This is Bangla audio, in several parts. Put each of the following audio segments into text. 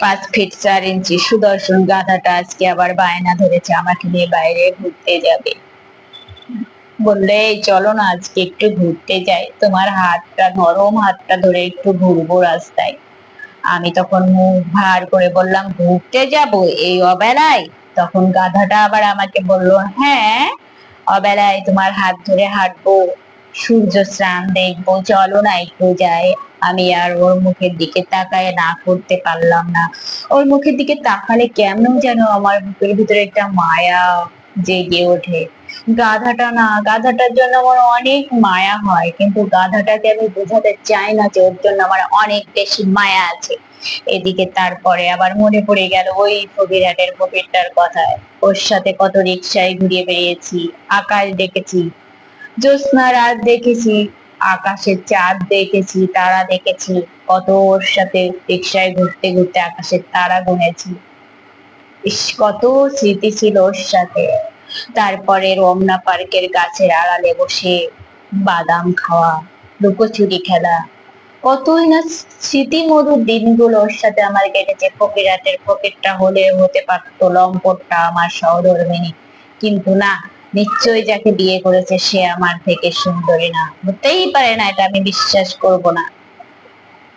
পাঁচ ফিট চার ইঞ্চি সুদর্শন গাধাটা আজকে আবার বায়না ধরেছে, আমাকে নিয়ে বাইরে ঘুরতে যাবে। বললে, "এই চলো না, আজকে একটু ঘুরতে যাই। তোমার হাতটা, নরম হাতটা ধরে একটু ঘুরবো রাস্তায়। আমি তখন মুখ ভার করে বললাম, ঘুরতে যাব এই অবেলায়? তখন গাধাটা আবার আমাকে বলল হ্যাঁ অবেলায় তোমার হাত ধরে হাঁটবো। সূর্য স্নান দেখব চলো না একটু যাই আমি আর ওর মুখের দিকে তাকায় না করতে পারলাম না। ওর মুখের দিকে তাকালে কেমন যেন আমার বুকের ভিতরে একটা মায়া জেগে ওঠে। গাধাটা না, গাধাটার জন্য আমার অনেক মায়া হয়, কিন্তু গাধাটাকে আমি বোঝাতে চাই না যে ওর জন্য আমার অনেক বেশি মায়া আছে। এদিকে তারপরে আবার মনে পড়ে গেল ওই ফকিরহাটের ফকিরটার কথায়, ওর সাথে কত রিক্সায় ঘুরিয়ে বেরিয়েছি আকাশ দেখেছি। জ্যোৎস্না রাত দেখেছি, আকাশের চাঁদ দেখেছি, তারা দেখেছি, কত ওর সাথে রিক্সায় ঘুরতে ঘুরতে আকাশের তারা গুনেছি। ইস, কত স্মৃতি ছিল ওর সাথে। তারপরে রমনা পার্কের গাছের আড়ালে বসে বাদাম খাওয়া, লুকোচুরি খেলা। কতই না স্মৃতি মধুর দিনগুলো ওর সাথে আমার কেটেছে। ফকিরাতের ফকিরটা হলে হতে পারতো লম্পটটা আমার সহধর্মিনী। কিন্তু না নিশ্চয়ই যাকে বিয়ে করেছে সে আমার থেকে সুন্দরী না। হতেই পারে না এটা, আমি বিশ্বাস করব না।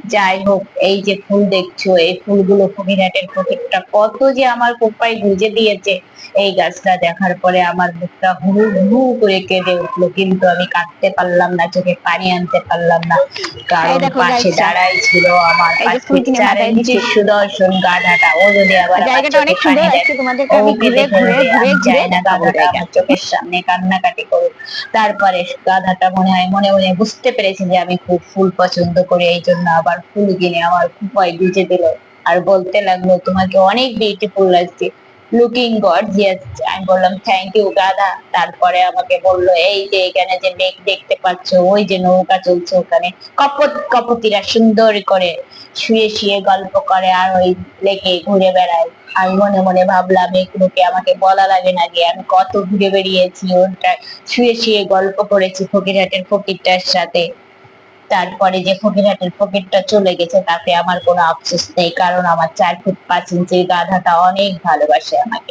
যাই হোক এই যে ফুল দেখছ এই ফুলগুলো ফকিরহাটের ফকিরটা কত যে আমার কোপায় গুজে দিয়েছে। এই গাছটা দেখার পরে আমার বুকটা হু হু করে কেঁদে উঠল কিন্তু আমি কাটতে পারলাম না চোখে পানি আনতে পারলাম না। কারণ পাশে দাঁড়াই ছিল আমার। সুদর্শন গাধাটা ও যদি আবার জায়গাটা অনেক সুন্দর ঘুরে ঘুরে ঘুরে ঘুরে চোখের সামনে কান্নাকাটি করুক। তারপরে গাধাটা মনে হয় মনে মনে বুঝতে পেরেছে যে আমি খুব ফুল পছন্দ করি এই জন্য আবার ফুল কিনে আমার খুপায় গুজে দিল। আর বলতে লাগল, তোমাকে অনেক বিউটিফুল লাগছে। লুকিং গর্জিয়াস আমি বললাম থ্যাংক ইউ গাধা তারপরে আমাকে বলল, এই যে এখানে যে মেঘ দেখতে পাচ্ছ, ওই যে নৌকা চলছে ওখানে। কপত, কপতিরা সুন্দর করে শুয়ে শুয়ে গল্প করে আর ওই লেকে ঘুরে বেড়ায়। আমি মনে মনে ভাবলাম, এগুলোকে আমাকে বলা লাগে না যে আমি কত ঘুরে বেরিয়েছি ওটা শুয়ে শুয়ে গল্প করেছি ফকিরহাটের ফকিরটার সাথে। তারপরে যে ফকিরহাটের পকেটটা চলে গেছে, তাতে আমার কোনো আফসোস নেই, কারণ আমার চার ফুট পাঁচ ইঞ্চির গাধাটা অনেক ভালোবাসে আমাকে।